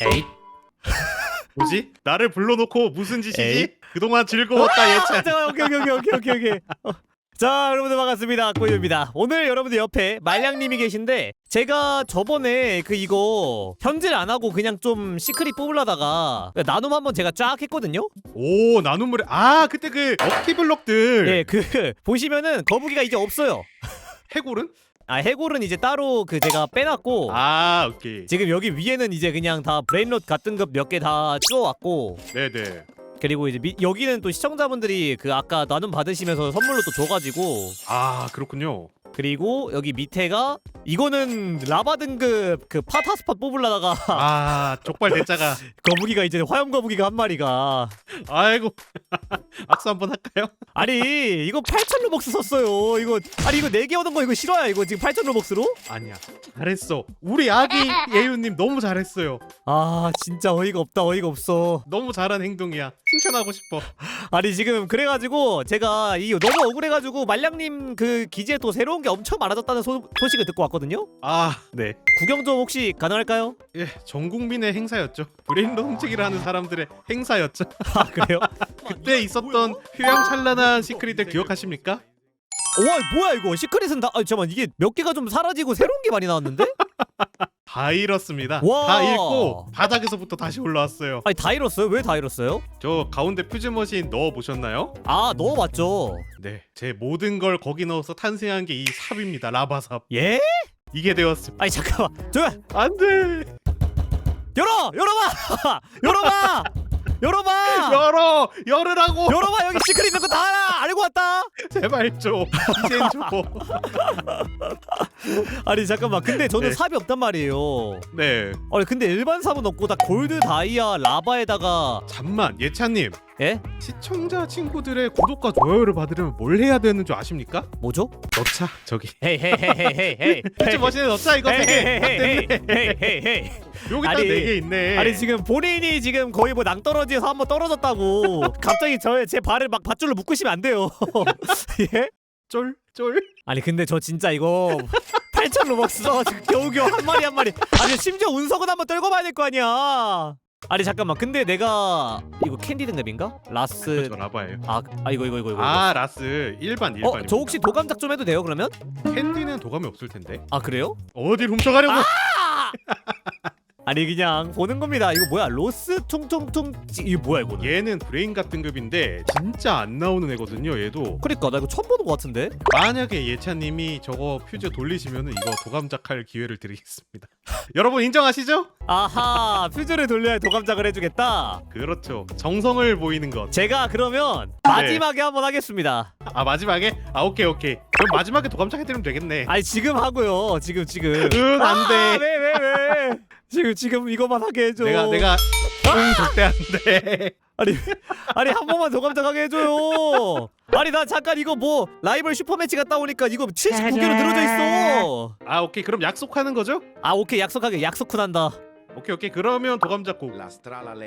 에잇 뭐지? 나를 불러놓고 무슨 짓이지? 에이. 그동안 즐거웠다 아, 예찬. 잠깐 오케이 오케이 오케이 오케이 오케이 어. 자 여러분들 반갑습니다 꼬유입니다 오늘 여러분들 옆에 말량님이 계신데 제가 저번에 그 이거 현질 안 하고 그냥 좀 시크릿 뽑으려다가 나눔 한번 제가 쫙 했거든요 오 나눔물에 아 그때 그 럭키블럭들 예그 보시면은 거북이가 이제 없어요 해골은? 아 해골은 이제 따로 그 제가 빼놨고 아 오케이. 지금 여기 위에는 이제 그냥 다 브레인롯 같은 급몇개 다 쭈어왔고 네네. 그리고 이제 미, 여기는 또 시청자분들이 그 아까 나눔 받으시면서 선물로 또 줘가지고 아 그렇군요. 그리고 여기 밑에가 이거는 라바 등급 그 파타스팟 뽑으려다가 아 족발 대짜가. 거북이가 이제 화염 거북이가 한 마리가 아이고 악수 한번 할까요? 아니 이거 8천 로벅스 썼어요 이거 아니 이거 4개 얻은 거 이거 싫어요 이거 지금 8천 로벅스로? 아니야 잘했어. 우리 아기 예유님 너무 잘했어요. 아 진짜 어이가 없다 어이가 없어 너무 잘한 행동이야. 칭찬하고 싶어. 아니 지금 그래가지고 제가 이 너무 억울해가지고 말량님 그 기지에 또 새로운 게 엄청 많아졌다는 소, 소식을 듣고 왔거든요 아 네. 구경 좀 혹시 가능할까요? 예, 전 국민의 행사였죠. 브레인로 훔치기를 하는 사람들의 행사였죠. 아 그래요? 그때 있었던 휘황찬란한 시크릿들 기억하십니까? 와 뭐야 이거 시크릿은 다 아, 잠깐만 이게 몇 개가 좀 사라지고 새로운 게 많이 나왔는데? 다 잃었습니다. 와. 다 잃고 바닥에서부터 다시 올라왔어요. 아니 다 잃었어요? 왜 다 잃었어요? 저 가운데 퓨즈 머신 넣어 보셨나요? 아 넣어봤죠 네, 제 모든 걸 거기 넣어서 탄생한 게 이 삽입니다. 라바 삽. 예? 이게 되었습니다. 아니 잠깐만 저 안 돼. 열어! 열어봐! 열어봐! 열어봐! 열어, 열으라고. 열어봐 여기 시크릿 있는 거 다! 알고 왔다 제발 줘. 이젠 줘. 아니 잠깐만 근데 저는 네. 삽이 없단 말이에요 네. 아니 근데 일반 삽은 없고 다 골드 다이아 라바에다가 잠만, 예찬님. 예? 시청자 친구들의 구독과 좋아요를 받으려면 뭘 해야 되는 줄 아십니까? 뭐죠? 넣자 저기. 헤이 헤이 헤이 헤이 헤이 헤이 머신에 넣자 이거 세 개. 딱 됐네. 헤이 여기 딱 아니, 네 개 있네. 아니 지금 본인이 지금 거의 뭐 낭떠러지에서 한 번 떨어졌다고 갑자기 저의 제 발을 막 밧줄로 묶으시면 안 돼요 예? 쫄, 쫄. 아니 근데 저 진짜 이거 8천 로벅스 써가지고 겨우겨우 한 마리 한 마리 아니 심지어 운석은 한번 떨고 봐야 될 거 아니야 아니 잠깐만 근데 내가 이거 캔디 등급인가? 라스 저 라바예요. 아, 아 이거 이거 이거 이거 아 라스 일반 일반. 어? 저 혹시 도감작 좀 해도 돼요 그러면? 캔디는 도감이 없을 텐데. 아 그래요? 어딜 훔쳐가려고? 아니 그냥 보는 겁니다 이거 뭐야 로스 퉁퉁퉁 찌- 이거 뭐야 이거는 얘는 브레인 같은 급인데 진짜 안 나오는 애거든요. 얘도 그러니까 나 이거 처음 보는 것 같은데 만약에 예찬님이 저거 퓨즈 돌리시면은 이거 도감작할 기회를 드리겠습니다. 여러분 인정하시죠? 아하 퓨즈를 돌려야 도감작을 해주겠다 그렇죠. 정성을 보이는 것. 제가 그러면 마지막에 한번 하겠습니다 아 마지막에 아 오케이 오케이. 그럼 마지막에 도감작 해드리면 되겠네. 아니 지금 하고요 지금 지금 응 안돼. 왜왜 왜? 지금 지금 이거만 하게 해줘. 내가 내가 응안 돼. 아니 아니 한 번만 더 깜짝하게 해줘요. 아니 나 잠깐 이거 뭐 라이벌 슈퍼매치 갔다 오니까 이거 79개로 늘어져 있어. 아 오케이 그럼 약속하는 거죠? 아 오케이 약속하게 약속훈 한다. 오케이 오케이 그러면 도감작 꼭.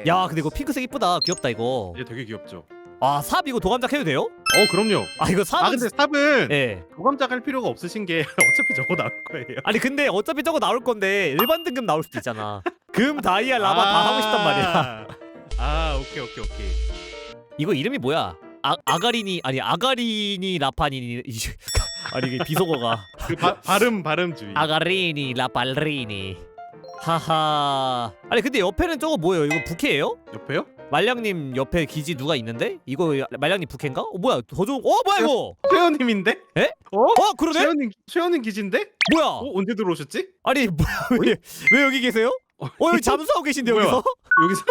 야 근데 이거 핑크색 이쁘다 귀엽다 이거. 얘 되게 귀엽죠. 아 삽 이거 도감작 해도 돼요? 어 그럼요. 아 이거 삽. 아 근데 삽은 예. 도감작 할 필요가 없으신 게 어차피 저거 나올 거예요. 아니 근데 어차피 저거 나올 건데 일반 등급 나올 수도 있잖아. 금 다이아 라바 다 하고 싶단 말이야. 아 오케이 오케이 오케이. 이거 이름이 뭐야? 아 아가리니 아니 아가리니 라파니니 이- 아니 이게 비속어가. 그 바, 발음 발음주의. 아가리니 라팔리니 하하 아니 근데 옆에는 저거 뭐예요 이거 부캐예요? 옆에요? 말량님 옆에 기지 누가 있는데? 이거 말량님 부캐인가? 어 뭐야 더 좋은 어 뭐야 이거 최현님인데? 에? 어? 어 그러네? 최현님 최현님 기진데? 뭐야 어 언제 들어오셨지? 아니 뭐야 왜, 왜 여기 계세요? 어 여기 잠수하고 계신데 뭐야? 여기서? 여기서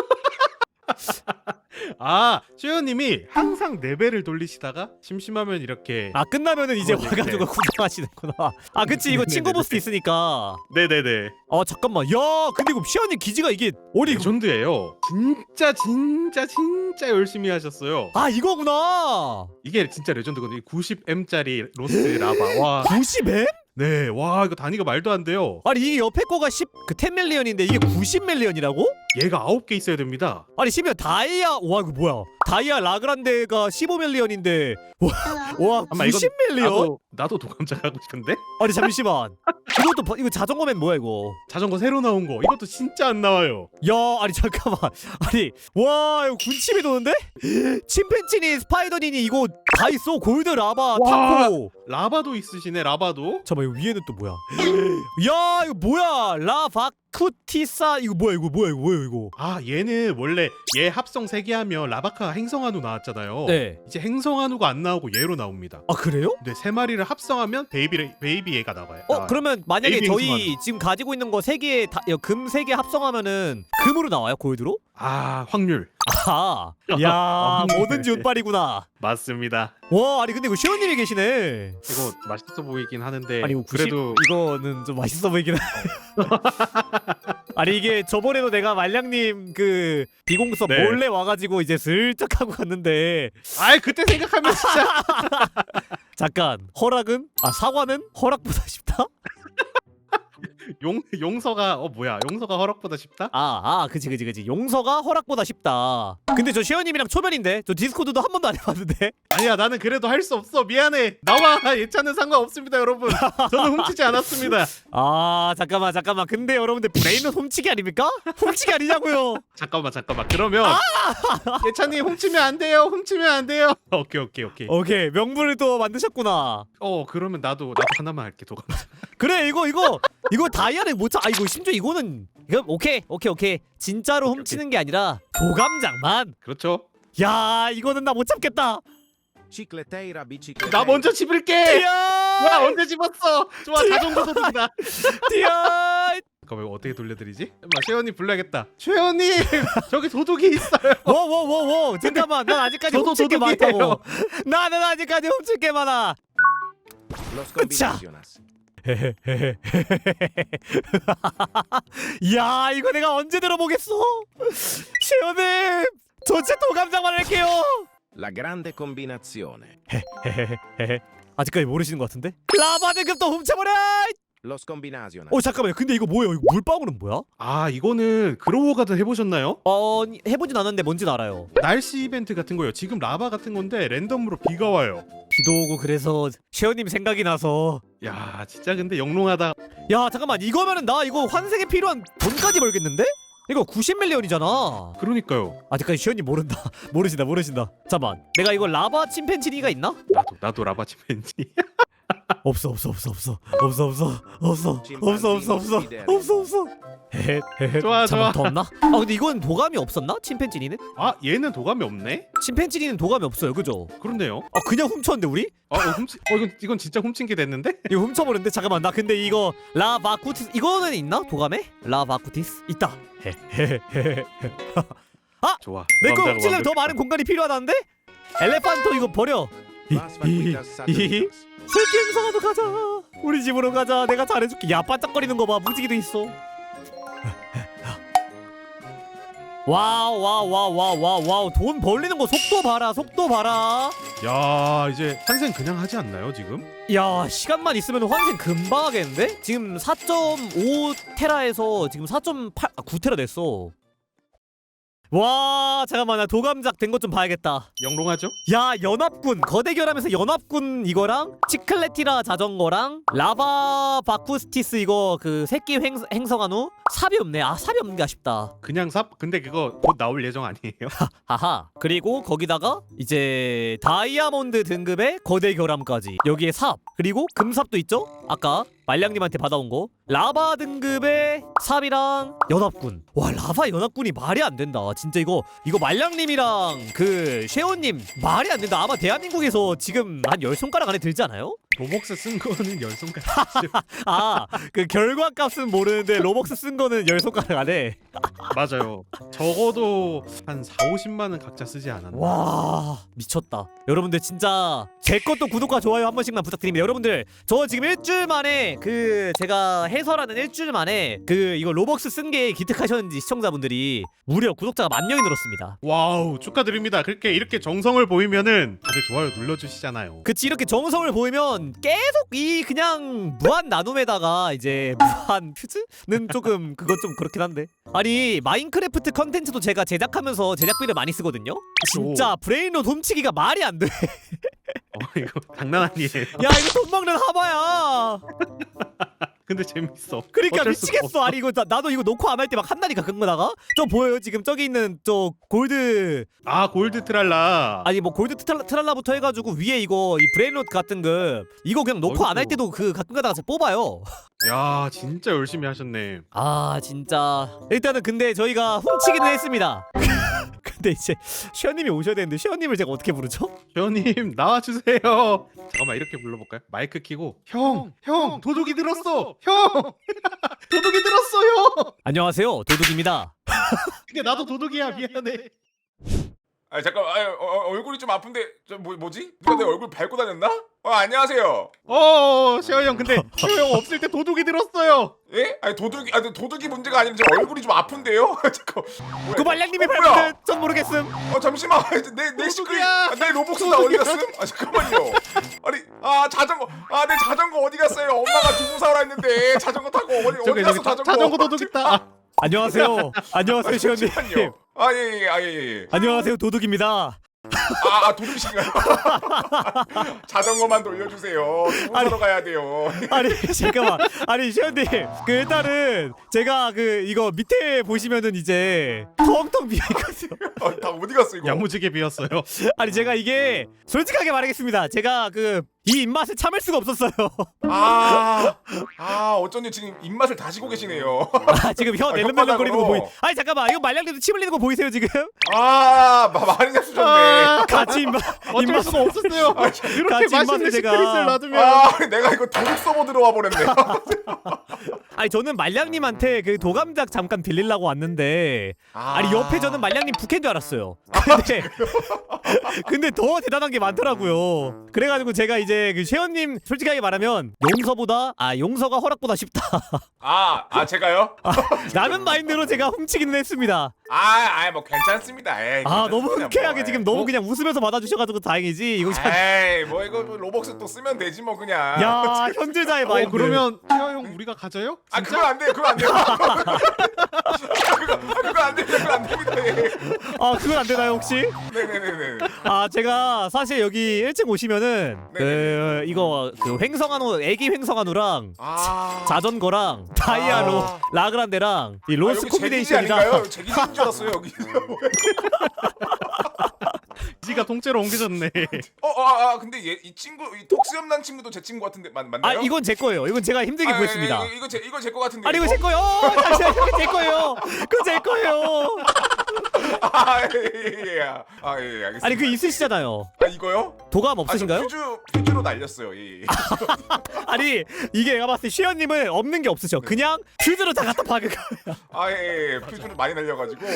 아 최현님이 항상 레벨을 돌리시다가 심심하면 이렇게 아 끝나면은 이제 어, 네, 와가지고 구경하시는구나 아 그치 이거 네, 친구 네, 보스도 네. 있으니까 네네네 아 잠깐만 야 근데 이거 시아님 기지가 이게 어디 레전드예요. 진짜 진짜 진짜 열심히 하셨어요. 아 이거구나 이게 진짜 레전드거든요. 90M짜리 로스트 라바. 와, 90에? 네, 와 이거 단위가 말도 안 돼요. 아니 이게 옆에 거가 10그 10밀리언인데 이게 90밀리언이라고? 얘가 9개 있어야 됩니다. 아니 심지어 다이아 와 이거 뭐야 다이아 라그란데가 15밀리언인데 와 잠깐만, 이건 90밀리언? 나도 나도 도감작 하고 싶은데. 아니 잠시만 이것도 봐- 이거 자전거맨 뭐야 이거? 자전거 새로 나온 거. 이것도 진짜 안 나와요. 야 아니 잠깐만. 아니 와 이거 군침이 도는데? 침팬지니 스파이더니니 이거 다 있어. 골드 라바 와. 타코. 라바도 있으시네 라바도. 잠깐만 이거 위에는 또 뭐야? 야 이거 뭐야? 라바 쿠티사 이거 뭐야 이거 뭐야 이거 뭐야 이거 아 얘는 원래 얘 합성 3개 하면 라바카 행성한우 나왔잖아요. 네. 이제 행성한우가 안 나오고 얘로 나옵니다. 아 그래요? 근데 세 마리를 합성하면 베이비 베이비 얘가 나와요. 어 나와요. 그러면 만약에 에이빙 저희 지금 가지고 있는 거 세개다금 세 개 합성하면은 금으로 나와요 골드로? 아 확률 아, 야 네. 뭐든지 운빨이구나. 맞습니다. 와 아니 근데 이거 시원님이 계시네. 이거 맛있어 보이긴 하는데 아니 이거 90, 그래도 이거는 좀 맛있어 보이긴 해. 아니 이게 저번에도 내가 말량님 그 비공섭 네. 몰래 와가지고 이제 슬쩍 하고 갔는데 아이 그때 생각하면 진짜 잠깐 허락은 아 사과는 허락보다 쉽다? 용 용서가 어 뭐야 용서가 허락보다 쉽다? 아, 아, 그치, 그치, 그치. 용서가 허락보다 쉽다. 근데 저 시현님이랑 초면인데? 저 디스코드도 한 번도 안 해봤는데? 아니야 나는 그래도 할 수 없어 미안해 나와 예찬은 상관없습니다 여러분 저는 훔치지 않았습니다 아, 잠깐만, 잠깐만. 근데 여러분들 브레인은 훔치기 아닙니까? 훔치기 아니냐고요. 잠깐만 잠깐만 그러면 예찬이 훔치면 안 돼요 훔치면 안 돼요 오케이 오케이 오케이 오케이, 명분을 또 만드셨구나. 어 그러면 나도 나도 하나만 할게 도감 그래, 이거, 이거, 이거 다이아는 못 차. 아, 이거 심지어 이거는. 이거 오케이, 오케이, 오케이. 진짜로 오케이, 훔치는 게 아니라 도감장만. 그렇죠 야, 이거는 나 못. Cicleteira, bicicleteira. 나 먼저 집을게 와! 언제 집었어 좋아 자전거 소득이다 뛰어! 잠깐만 이거 어떻게 돌려드리지? 엄마 최현님 불러야겠다 최현님 저기 도둑이 있어요 워워워워 잠깐만 난 아직까지 저도 훔칠 게 도둑이에요. 많다고 나는 아직까지 훔칠 게 많아 Los combinaciones. 야 이거 내가 언제 들어보겠어? 시원님 전체 도감장만 할게요. La grande combinazione. 아직까지 모르시는 것 같은데? 라바 등급도 훔쳐버려! Los combinaciones. 어 잠깐만요. 근데 이거 뭐예요? 이거 물방울은 뭐야? 아 이거는 그로워 가든 해보셨나요? 어 해보진 않았는데 뭔지는 알아요. 날씨 이벤트 같은 거예요. 지금 라바 같은 건데 랜덤으로 비가 와요 비도 오고 그래서 시원님 생각이 나서. 야 진짜 근데 영롱하다. 야 잠깐만. 이거면은 나 이거 환생에 필요한 돈까지 벌겠는데? 이거 90밀리언이잖아. 그러니까요. 아직까지 시원님 모른다. 모르신다 모르신다. 잠만. 내가 이거 라바 침팬지니가 있나? 나도 나도 라바 치멘지 없어 없어 없어 없어 없어 없어 없어 없어 없어 없어 없어 없어 헤헤 헤헤 좋아, 잠깐 좋아. 더 없나? 아 근데 이건 도감이 없었나? 침팬지니는? 아 얘는 도감이 없네? 침팬지니는 도감이 없어요 그죠? 그렇네요 아 그냥 훔쳤는데 우리? 어, 어 훔치 어 이건 이건 진짜 훔친 게 됐는데? 이거 훔쳐버렸는데 잠깐만 나 근데 이거 라바쿠티스 이거는 있나? 도감에? 라바쿠티스 있다 헤헤 헤헤 좋아 내거 훔치려면 더. 많은 공간이 필요하다는데? 엘레판토 이거 버려 adultas. 새끼 행성아도 가자. 우리 집으로 가자. 내가 잘해줄게. 야 반짝거리는 거봐. 무지개도 있어. 와우 와우 와우 와우 와우 와우. 돈 벌리는 거 속도 봐라 속도 봐라. 야 이제 환생 그냥 하지 않나요 지금? 야 시간만 있으면 환생 금방 하겠는데? 지금 4.5 테라에서 지금 4.8 아, 9 테라 됐어 와 잠깐만 나 도감작 된 것 좀 봐야겠다. 영롱하죠? 야 연합군. 거대 결함에서 연합군 이거랑 치클레티라 자전거랑 라바 바쿠스티스 이거 그 새끼 횡, 행성한 후 삽이 없네. 아 삽이 없는 게 아쉽다. 그냥 삽? 근데 그거 곧 나올 예정 아니에요? 하하. 그리고 거기다가 이제 다이아몬드 등급의 거대 결함까지. 여기에 삽. 그리고 금삽도 있죠? 아까 말량님한테 받아온 거. 라바 등급의 삽이랑 연합군. 와 라바 연합군이 말이 안 된다. 진짜 이거 이거 말량님이랑 그 쉐오님 말이 안 된다. 아마 대한민국에서 지금 한 열 손가락 안에 들지 않아요? 로벅스 쓴 거는 열 손가락. 아그 결과 값은 모르는데 로벅스 쓴 거는 열 손가락 안에. 맞아요. 적어도 한 4, 50만 원 각자 쓰지 않았나. 와 미쳤다. 여러분들 진짜 제 것도 구독과 좋아요 한 번씩만 부탁드립니다. 여러분들 저 지금 일주일 만에 그 제가 해설하는 일주일 만에 그 이거 로벅스 쓴 게 기특하셨는지 시청자분들이 무려 구독자가 만 명이 늘었습니다. 와우 축하드립니다. 그렇게 이렇게 정성을 보이면은 다들 좋아요 눌러주시잖아요. 그치 이렇게 정성을 보이면 계속 이 그냥 무한 나눔에다가 이제 무한 퓨즈는 조금 그건 좀 그렇긴 한데. 아니 마인크래프트 컨텐츠도 제가 제작하면서 제작비를 많이 쓰거든요? 진짜 브레인롯 훔치기가 말이 안돼. 어 이거 장난 아니에요 야 이거 돈 먹는 하마야 근데 재밌어. 그러니까 어쩔 수가 미치겠어. 아니 이거 나, 나도 이거 놓고 안할 때 막 한다니까 그거다가 저 보여요 지금 저기 있는 저 골드 아 골드 트랄라. 아니 뭐 골드 트랄라, 트랄라부터 해가지고 위에 이거 이 브레인롯 같은 거 이거 그냥 놓고 안할 어이구. 때도 그 가끔가다가 뽑아요. 야 진짜 열심히 하셨네. 아 진짜 일단은 근데 저희가 훔치기는 했습니다. 근데 이제 쉐어님이 오셔야 되는데 쉐어님을 제가 어떻게 부르죠? 회원님 나와주세요. 잠깐만 이렇게 불러볼까요? 마이크 키고 형, 형 도둑이 들었어. 형 도둑이 들었어요. 안녕하세요 도둑입니다. 근데 나도 도둑이야 미안해. 아 잠깐 아, 어, 어, 얼굴이 좀 아픈데 저 뭐, 뭐지? 누가 내 얼굴 밟고 다녔나? 어 안녕하세요. 어 셰어 형 근데 셰어 형 없을 때 도둑이 들었어요. 예? 아니 도둑이 아니 도둑이 문제가 아니라 제 얼굴이 좀 아픈데요. 잠깐. 뭐야, 그 말량님이 어, 뭐야? 밟은데 전 모르겠음. 어 잠시만 내내 시크릿 도둑이야. 아, 내 로복스 다 어디 갔음? 아 잠깐만요. 아니 아 자전거 아 내 자전거 어디 갔어요? 엄마가 두고 사오라 했는데 자전거 타고 어디 어디 저기 갔어 자- 자전거? 자전거 도둑 있다. 아, 안녕하세요. 안녕하세요 쉐어님. 잠시만요. 아 예 예 아 예 예. 안녕하세요 도둑입니다. 아, 아 도둑이신가요? 자전거만 돌려주세요. 아니. 가야 돼요. 아니 잠깐만 아니 시현님 그 일단은 제가 그 이거 밑에 보시면은 이제 텅텅 비어있거든요 아, 다 어디 갔어 이거? 야무지게 비었어요. 아니 제가 이게 솔직하게 말하겠습니다 제가 그이 입맛을 참을 수가 없었어요. 아, 아 어쩐지 지금 입맛을 다시고 계시네요. 아 지금 혀 아, 낼름낼름거리는 거 보이 혓바닥으로. 아니 잠깐만. 이거 말량님도 침 흘리는 거 보이세요 지금? 아, 마- 많이 잡수셨네. 아, 같이 입맛 어쩔 입맛. 수가 없었어요. 같이 이렇게 맛있는 제가- 시크릿을 놔두면. 아, 내가 이거 도둑 서버 들어와 버렸네. 아니 저는 말량님한테 그 도감작 잠깐 빌리려고 왔는데 아, 아니 옆에 저는 말량님 부캐인 줄 알았어요. 근데 근데 더 대단한 게 많더라고요. 그래가지고 제가 이제 그 쉐어님 솔직하게 말하면 용서보다 아 용서가 허락보다 쉽다 아, 아 제가요? 라는 마인드로 제가 훔치기는 했습니다 아, 아, 뭐 괜찮습니다. 에이, 아 너무 괜찮습니다, 흔쾌하게 뭐. 지금 에이, 너무 뭐, 그냥 웃으면서 받아주셔가지고 다행이지 이거 참 에이, 뭐 이거 뭐 로벅스 또 쓰면 되지 뭐 그냥. 야 현질자의 어, 마인드 그러면 셰어 형 우리가 가져요? 아 진짜? 그건 안 돼요. 그건 안 돼요. 그거 그거 안 됩니다. 그거 안 됩니다. 예. 아 그건 안 되나요 혹시? 네네네네. 아 제가 사실 여기 1층 오시면은 그 이거 그 횡성한우 애기 횡성한우랑 아. 자전거랑 다이아로 아. 라그란데랑 이 아, 로스 기지 콤비네이션이랑 아닌가요? 제 기지인 줄 알았어요 여기. 지가 통째로 옮겨졌네. 어, 어, 아, 근데 얘, 이 친구, 이 톡스염난 친구도 제 친구 같은데 맞, 아 맞나요? 이건 제 거예요. 이건 제가 힘들게 아, 구했습니다. 예, 예, 이거 제 이거 제거 같은데. 아니 이거 제 거예요. 어, 잠시만 이거 제 거예요. 그거 제 거예요. 아, 예, 예, 예. 아, 예, 예, 알겠습니다. 아니 그 있으시잖아요. 아, 이거요? 도감 아, 저 없으신가요? 퓨즈 퓨즈로 날렸어요. 예. 예. 아니 이게 내가 봤을 때 슈현님은 없는 게 없으셔. 그냥 퓨즈로 다 갖다 박은 거예요. 아, 예, 예. 퓨즈로 많이 날려가지고.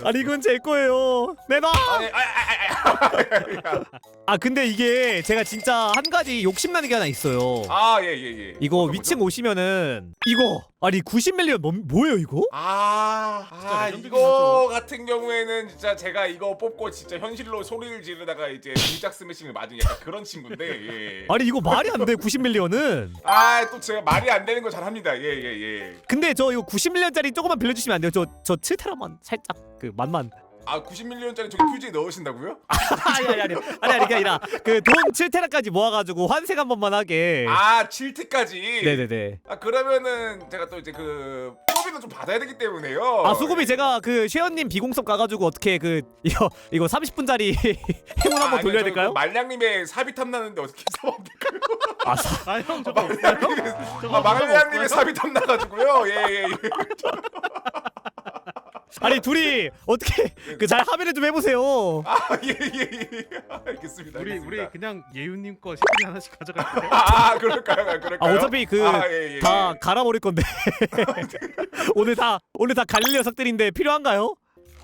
아니 이건 제 거예요. 내놔. 아, 아, 아, 아, 아 근데 이게 제가 진짜 한 가지 욕심 나는 게 하나 있어요. 아, 예, 예, 예. 이거 어떤 위층? 오시면은 이거 아니 90밀리언 뭐, 뭐예요 이거? 아, 아 레전드긴 이거 같은 경우에는 진짜 제가 이거 뽑고 진짜 현실로 소리를 지르다가 이제 등짝 스매싱을 맞은 약간 그런 친구인데 예. 아니 이거 말이 안 돼 90밀리언은. 아, 또 제가 말이 안 되는 거 잘합니다. 예, 예, 예. 근데 저 이거 90밀리언짜리 조금만 빌려주시면 안 돼요? 저저 7테라만 살짝 그 만만. 아, 90밀리언짜리 저기 퓨즈에 넣으신다고요? 아니 아니 아니 아니 아니 그게 아니라 그 돈 7테라까지 모아가지고 환생 한 번만 하게. 아, 7트까지. 네네네. 아, 그러면은 제가 또 이제 그 수고비는 좀 받아야 되기 때문에요. 아 수고비 제가 그 쉐어님 비공섭 가가지고 어떻게 그 이거 이거 30분짜리 행운 한번 돌려야 될까요? 말량님의 사비 탐 나는데 어떻게 사면 될까요? 아 저거 없어요? 저거 아, 말량님의 없어요? 사비 탐 나가지고요. 예, 예, 예. 아니 둘이 어떻게 그 잘 합의를 좀 해보세요. 아, 예, 예, 예. 알겠습니다. 우리 알겠습니다. 우리 그냥 예윤님 거 시크릿 하나씩 가져갈까요? 아, 아, 그럴까요? 아, 그럴까요? 아 어차피 그 아, 예, 예, 다 예. 갈아버릴 건데 오늘 다 오늘 다 갈릴 녀석들인데 필요한가요?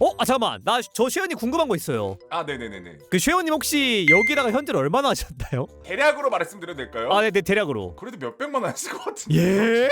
어? 아 잠깐만 나 저 쉐어님 궁금한 거 있어요. 아, 네네네네. 그 쉐어님 혹시 여기다가 현질 얼마나 하셨나요? 대략으로 말씀드려도 될까요? 아, 네, 네 대략으로. 그래도 몇 백만 원 했을 것 같은데. 예?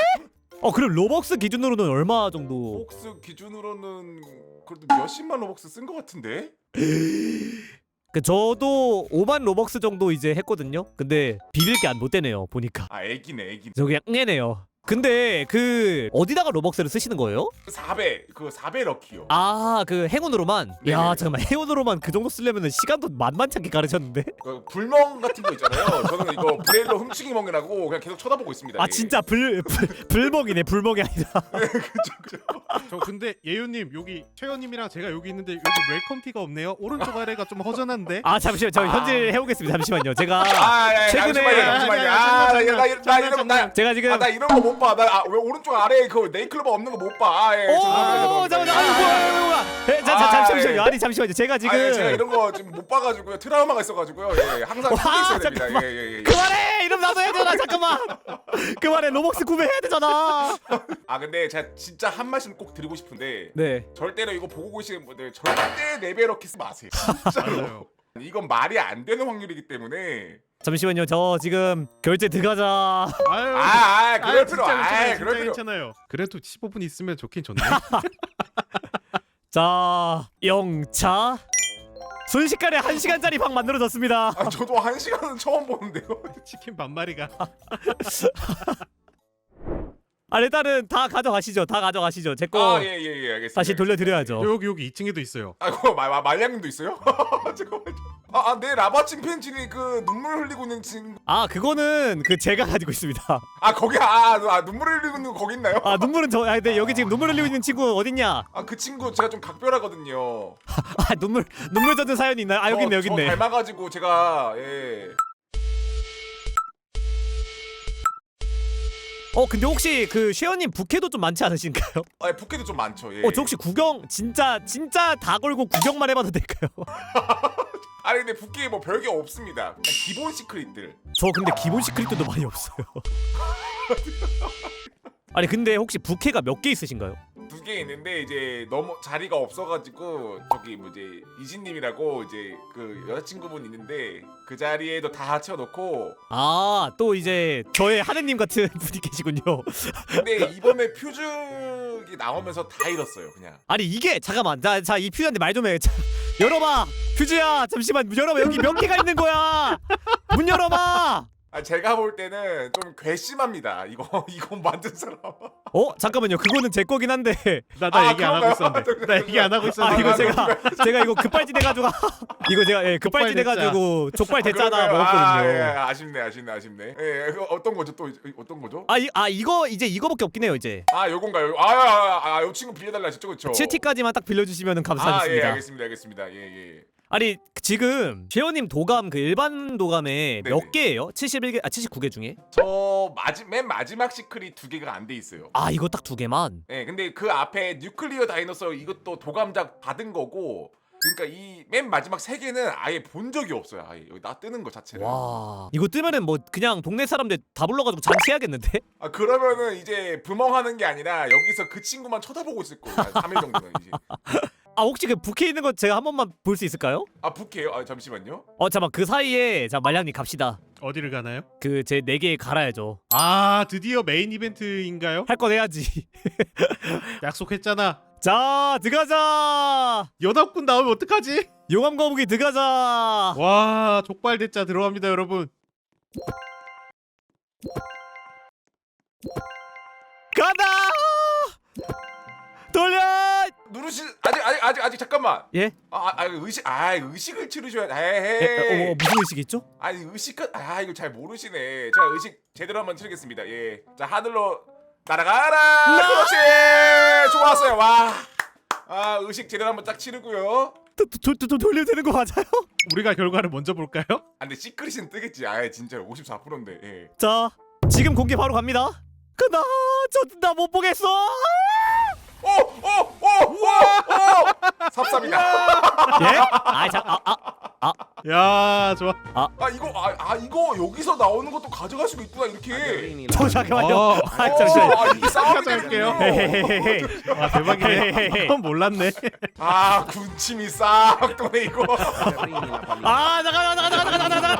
어, 그럼 로벅스 기준으로는 얼마 정도? 로벅스 기준으로는 그래도 몇십만 로벅스 쓴 것 같은데. 그 저도 5만 로벅스 정도 이제 했거든요. 근데 비빌 게 안 못 되네요. 보니까. 아, 애기네, 애기. 저 그냥 응애네요. 근데 그 어디다가 로벅스를 쓰시는 거예요? 4배 그 4배 럭키요. 아 그 행운으로만? 야 네네. 잠깐만 행운으로만 그 정도 쓰려면 시간도 만만치 않게 가르쳤는데? 그 불멍 같은 거 있잖아요. 저는 이거 브레일러 훔치기 멍이라고 그냥 계속 쳐다보고 있습니다. 아 예. 진짜 불, 불 불멍이네 불멍이 아니라 그죠 그죠. 저 근데 예유님 여기 최현님이랑 제가 여기 있는데 여기 웰컴티가 없네요. 오른쪽 아래가 좀 허전한데. 아 잠시만 저 현질 해오겠습니다 잠시만요 제가 아, 예, 최근에- 잠시만요, 잠시만요. 아, 나, 나, 나, 나 이런 나, 제가 지금 아, 나 이런 거못 봐. 나 아, 왜 오른쪽 아래에 그 네이클로버 없는 거 못 봐. 아, 예, 오. 잠깐만 죄송합니다. 아니 예, 뭐야 예, 예. 뭐야 뭐야 에, 자, 자, 아, 잠시만요 예. 아니 잠시만요 제가 지금 아, 예, 제가 이런 거 지금 못 봐가지고요. 트라우마가 있어가지고요. 예, 항상 와, 찾고 있어야 됩니다. 잠깐만. 예, 예, 예. 그만해 이러면 나도 해야 되잖아 잠깐만 그만해 로벅스 구매해야 되잖아 아, 근데 제가 진짜 한 말씀 꼭 드리고 싶은데 네 절대로 이거 보고 계시는 분들 절대 레벨업 키스 마세요. 진짜로. 이건 말이 안 되는 확률이기 때문에. 잠시만요 저 지금 결제 들어가자 아유. 아, 아, 그럴 필요, 아. 그럴 필요. 괜찮아요. 그래도 15분 있으면 좋긴 좋네. 자 영차 순식간에 한 시간짜리 방 만들어졌습니다 아, 저도 한 시간은 처음 보는데요. 치킨 반마리가. 아 일단은 다 가져가시죠 다 가져가시죠 제 거 아, 예, 예, 예, 알겠습니다. 다시 돌려드려야죠 여기 여기 2층에도 있어요. 아이고 마, 마, 말량님도 있어요? 잠깐만요. 아, 아, 내 라바친 팬친이 그 눈물 흘리고 있는 친구. 아 그거는 그 제가 가지고 있습니다 아 거기 아, 아, 아 눈물 흘리고 있는 거 거기 있나요? 아 눈물은 저 아, 근데 여기 지금 눈물 흘리고 있는 친구 어딨냐 아 그 친구 제가 좀 각별하거든요. 아 눈물 눈물 젖은 사연이 있나요? 아 여기 있네 저- 여기 저 있네 닮아가지고 제가 예. 어 근데 혹시 그 쉐어님 부캐도 좀 많지 않으신가요? 아 부캐도 좀 많죠. 예. 어저 혹시 구경 진짜 진짜 다 걸고 구경만 해봐도 될까요? 아니 근데 부캐에 뭐 별게 없습니다. 그냥 기본 시크릿들. 저 근데 기본 시크릿도 많이 없어요 아니 근데 혹시 부캐가 몇 개 있으신가요? 두 개 있는데 이제 너무 자리가 없어가지고 저기 뭐 이제 이진님이라고 이제 그 여자친구분 있는데 그 자리에도 다 채워놓고. 아 또 이제 저의 하느님 같은 분이 계시군요. 근데 이번에 퓨즈가 나오면서 다 잃었어요 그냥. 아니 이게 잠깐만 자이 퓨즈한테 말 좀 해. 자, 열어봐! 퓨즈야 잠시만 열어봐. 여기 몇 개가 있는 거야? 문 열어봐 아 제가 볼 때는 좀 괘씸합니다. 이거 이거 만든 사람. 어? 잠깐만요. 그거는 제 거긴 한데. 나 나 아, 얘기 안 하고 그런가요? 있었는데. 나 얘기 안 하고 아 있었는데. 이거 아, 제가 제가 이거 급발진 해 가지고. 이거 제가 예 급발진 족발 해가지고 족발 대짜다 그런가요? 아, 예, 먹었거든요. 아쉽네 아쉽네 아쉽네. 예그 어떤 거죠? 또 이- 어떤 거죠? 아, 이, 아 이거 이제 이거밖에 없긴 해요 이제. 아 요건가요? 아아 요 친구 빌려달라 했죠? 그쵸? 7티까지만 딱 빌려주시면 아 예 감사하겠습니다. 알겠습니다 알겠습니다. 예 예 아니 지금 쉐어님 도감 그 일반 도감에 네네. 몇 개예요? 71개 아 79개 중에? 저 마지 맨 마지막 시크릿 두 개가 안 돼 있어요 아 이거 딱 두 개만 예, 근데 그 앞에 뉴클리어 다이너서 이것도 도감작 받은 거고 그러니까 이 맨 마지막 세 개는 아예 본 적이 없어요. 아예 여기 나 뜨는 거 자체를. 와 이거 뜨면은 뭐 그냥 동네 사람들 다 불러가지고 잔치해야겠는데? 아 그러면은 이제 부멍하는 게 아니라 여기서 그 친구만 쳐다보고 있을 거예요. 한 3일 정도는 이제. 아 혹시 그 부캐 있는 거 제가 한 번만 볼 수 있을까요? 아 북해요? 아 잠시만요. 어 잠깐 그 사이에 자 말량님 갑시다 어디를 가나요? 그 제 네 개 갈아야죠 아 드디어 메인 이벤트인가요? 할 건 해야지 약속했잖아. 자 들어가자 연합군 나오면 어떡하지? 용암 거북이 들어가자 와 족발 대짜 들어갑니다 여러분. 아직 아직 아직 아직 잠깐만. 예? 아, 아 의식 아 의식을 치르셔야 예, 돼. 어, 어, 무슨 의식 있죠? 아니 의식 아 이거 잘 모르시네. 제가 의식 제대로 한번 치르겠습니다. 예. 자 하늘로 날아가라. 그렇지. 좋았어요. 와. 아 의식 제대로 한번 딱 치르고요. 도, 도, 도, 도, 돌려야 되는 거 맞아요? 우리가 결과를 먼저 볼까요? 아 근데 시크릿은 뜨겠지. 아 진짜로 54%인데. 예. 자 지금 공개 바로 갑니다 간다 저나 못 보겠어 오! 오! 오! 오! 오! 삽삽이다. 예? 아이 잠아 아, 야 좋아. 아 이거 아, 아 이거 여기서 나오는 것도 가져갈 수가 있구나 이렇게. 저 la 잠깐만요 어. 아 잠시만요 아 이게 싸움이 가져갈게요. 되는군요. 헤헤헤헤 와 대박이네. 그건 몰랐네. 아 군침이 싹 도네 이거. 아 나가 나가 나가 나가 나가 나가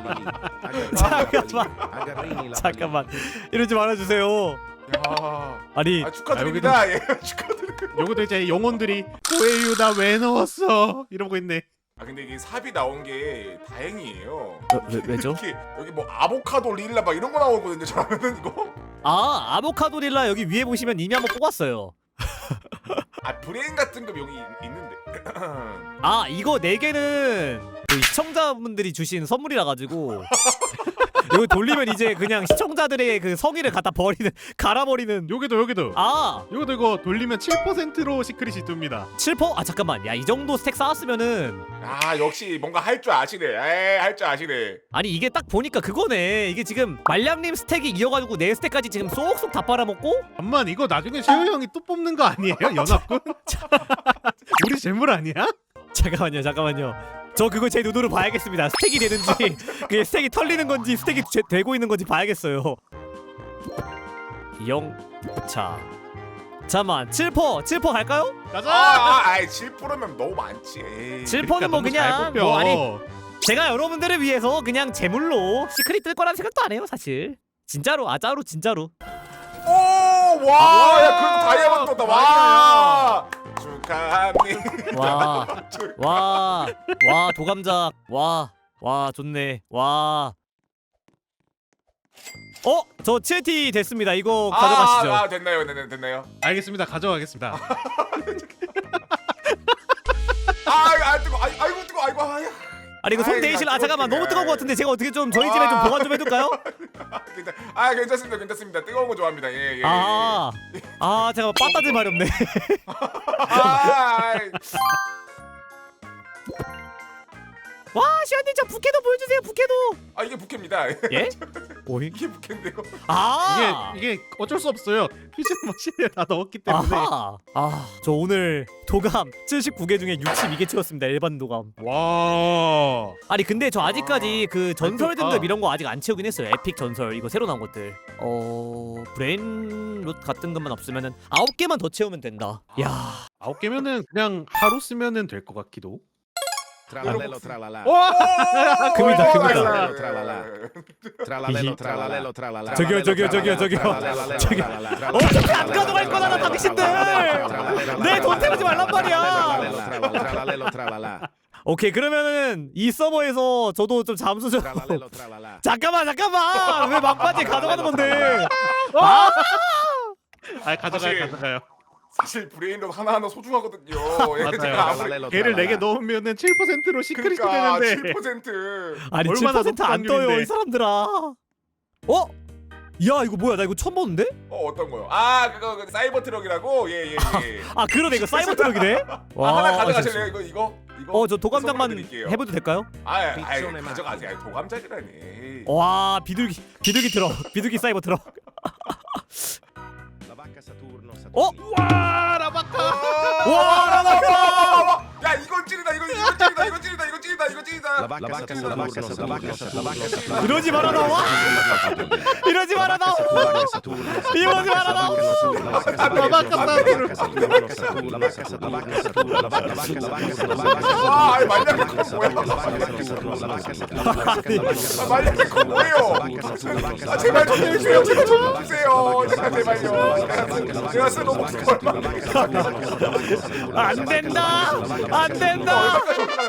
잠깐만. Agrini la 잠깐만 이러지 말아주세요 야. 아니 아 축하드립니다. 예 축하드립니다. 요것도 이제 영혼들이 고에유 나왜 넣었어 이러고 있네. 아 근데 이게 삽이 나온 게 다행이에요. 어, 왜, 왜죠? 여기 뭐 아보카도 릴라 막 이런 거 나오거든요. 저라면은 이거 아 아보카도 릴라 여기 위에 보시면 이미 한번 뽑았어요 아 브레인 같은 거 여기 있- 있는데. 아 이거 네 개는 그 시청자분들이 주신 선물이라 가지고 이거 돌리면 이제 그냥 시청자들의 그 성의를 갖다 버리는 갈아버리는 여기도 여기도. 아 여기도 이거 돌리면 7%로 시크릿이 뜹니다. 7퍼? 아 잠깐만 야 이 정도 스택 쌓았으면은 아 역시 뭔가 할 줄 아시네. 에이 할 줄 아시네. 아니 이게 딱 보니까 그거네 이게 지금 말량님 스택이 이어가지고 내 스택까지 지금 쏙쏙 다 빨아먹고 잠만 이거 나중에 셰우 형이 또 뽑는 거 아니에요? 연합군? 우리 재물 아니야? 잠깐만요 잠깐만요 저 그거 제 눈으로 봐야겠습니다 스택이 되는지 그게 스택이 털리는 건지 스택이 되, 되고 있는 건지 봐야겠어요 영차 잠만 7퍼 7퍼 갈까요? 가자. 아, 아, 아이 7%면 너무 많지. 에이. 7퍼는 뭐 너무 잘 그냥. 뭐 아니 제가 여러분들을 위해서 그냥 제물로 시크릿 뜰 거란 생각도 안 해요 사실 진짜로 아짜로 진짜로 오, 와, 와, 야, 그래도 다이아몬드다. 와, 축하합니다. 와 와, 와, 도감작. 와, 와, 좋네. 와. 어? 저 7T 됐습니다. 이거 가져가시죠. 아, 아, 됐나요, 됐나요, 됐나요? 알겠습니다. 가져가겠습니다. 아, 아, 뜨거, 아, 아이고 뜨거, 아이고, 아야. 아니 이거 손 아이, 대실 나아 잠깐만 너무 뜨거운 것 같은데 제가 어떻게 좀 저희 집에 좀 아. 보관 좀 해둘까요? 아, 괜찮, 아, 괜찮습니다, 괜찮습니다. 뜨거운 거 좋아합니다. 예, 예. 아, 아 잠깐만 빠따질 말이 없네. 아, 아이. 와 시안님 저 부캐도 보여주세요 부캐도. 아, 이게 부캐입니다. 예? 오이? 이게 부캐인데요. 아 이게 이게 어쩔 수 없어요. 퓨전 머신에 다 넣었기 때문에. 아하. 아저 오늘 도감 79개 중에 62개 채웠습니다 일반 도감. 와. 아니 근데 저 아직까지 그 전설 좋다. 등급 이런 거 아직 안 채우긴 했어요. 에픽 전설 이거 새로 나온 것들. 어 브레인 롯 같은 것만 없으면은 아홉 개만 더 채우면 된다. 야. 아홉 개면은 그냥 하루 쓰면은 될 것 같기도. Tralalelo tralala. 와. 금이다, 오, 금이다. 나이스. 트랄랄라. Tralalelo tralalelo tralala. 저기요, 저기요, 저기요, 저기요. 저기요. 어, 저다 가져갈 거잖아, 당신들. 내 돈 태우지 말란 말이야. Tralalelo tralala. 오케이 그러면은 이 서버에서 저도 좀 잠수 좀. Tralalelo tralala. 잠깐만 잠깐만 왜 막바지 가져가는 건데? 아! 아 가져가요, 가져가요. 사실 브레인롯 하나하나 소중하거든요. 예, 맞아요. 제가 아무리 트랄랄레로 걔를 트랄랄라. 4개 넣으면은 7%로 시크릿이 그러니까 되는데. 7%. 아니 얼마나 7%안 높은 떠요 확률인데. 이 사람들아. 어? 야 이거 뭐야 나 이거 처음 보는데? 어 어떤 거요? 아 그거 그 사이버 트럭이라고 예예 예. 예. 아 그러네 이거 사이버 트럭이네. 아, 하나 가져가실래요? 이거 이거 이거. 어저 도감장만 선물드릴게요. 해봐도 될까요? 아, 아, 가져가세요. 아이, 도감장이라니. 와 비둘기 비둘기 트럭 비둘기 사이버 트럭. 어? 와, 라바카. 와 나나. 야 이건 찌르다 이거 이거 찌르다 이거 찌르다 이거 찌르다 이거 La 찌르다. 이러지 마라 나와. 이러지 마라 나와. 이러지 마라 나와. 아, 아이 말량 이거 뭐야? 아, 말량 이거 뭐예요? 아 제발 좀 해주세요. 제발 좀 해주세요. 제발 제발요. 제가 쓰는 거안 된다. 안 된다.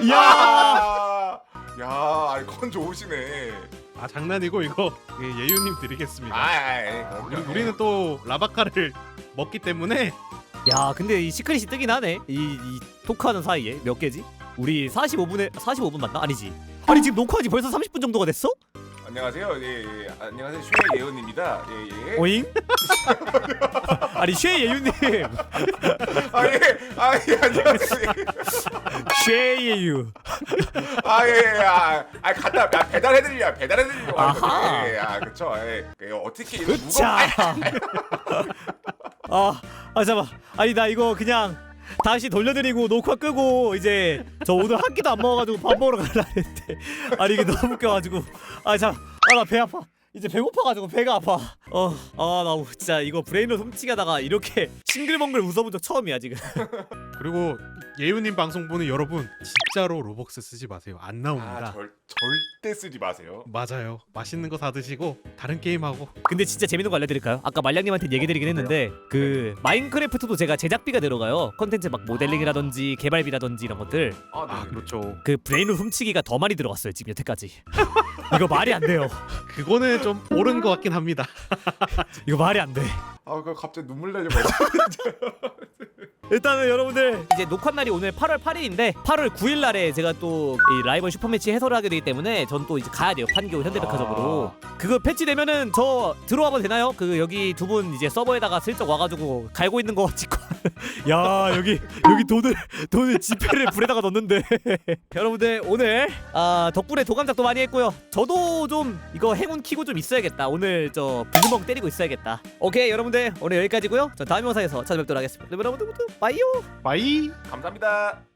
야. 야. 야, 아이 컨 좋으시네. 아 장난이고 이거 예, 예유님 드리겠습니다. 아, 아이, 우리, 우리는 또 라바카를 먹기 때문에 야 근데 이 시크릿이 뜨긴 하네. 이, 이 토크하는 사이에 몇 개지? 우리 45분에 45분 맞나? 아니지. 아니 지금 녹화한 지 벌써 30분 정도가 됐어? 안녕하세요. 예, 예. 안녕하세요. 슈의 예은입니다. 예, 예. 오잉? 아니 쉐예유님 아, 예. 아, 예. 안녕하세요. 쉐예유 아, 예, 예. 아, 아 갖다 아, 배달해 드리려. 배달해 드리려고 하는 아하. 예. 아, 그렇죠. 예. 예. 어떻게 이거 무거 으차 아, 아 잠깐 아니 나 이거 그냥 다시 돌려드리고 녹화 끄고 이제 저 오늘 한 끼도 안 먹어가지고 밥 먹으러 가려 했는데. 아니 이게 너무 웃겨가지고. 아참아나 배 아파. 이제 배고파가지고 배가 아파. 어아나 진짜 이거 브레인을 훔치게 하다가 이렇게 싱글벙글 웃어본 적 처음이야 지금 그리고 예우님 방송 보는 여러분 진짜로 로벅스 쓰지 마세요. 안 나옵니다. 아, 절, 절대 쓰지 마세요. 맞아요. 맛있는 거사 드시고 다른 게임 하고. 근데 진짜 재밌는 거 알려드릴까요? 아까 말량님한테 얘기 드리긴 했는데 그 마인크래프트도 제가 제작비가 들어가요 컨텐츠 막 모델링이라든지 개발비라든지 이런 것들 아, 네. 아 그렇죠. 그 브레인을 훔치기가 더 많이 들어갔어요 지금 여태까지 이거 말이 안 돼요 그거는 좀 옳은 것 같긴 합니다. 이거 말이 안 돼 아, 그 갑자기 눈물 나려 가지고. 일단은 여러분들 이제 녹화 날이 오늘 8월 8일인데 8월 9일 날에 제가 또 이 라이벌 슈퍼매치 해설을 하게 되기 때문에 전 또 이제 가야 돼요 판교 현대백화점으로. 그거 패치되면은 저 들어와봐도 되나요? 그 여기 두 분 이제 서버에다가 슬쩍 와가지고 갈고 있는 거 찍고. 야 여기 여기 돈을 돈을 지폐를 불에다가 넣는데. 여러분들 오늘 아 덕분에 도감작도 많이 했고요. 저도 좀 이거 행운 키고 좀 있어야겠다. 오늘 저 비즈먹 때리고 있어야겠다. 오케이 여러분들. 오늘 여기까지고요. 저 다음 영상에서 찾아뵙도록 하겠습니다. 여러분들. 모두 빠이요 바이. 감사합니다.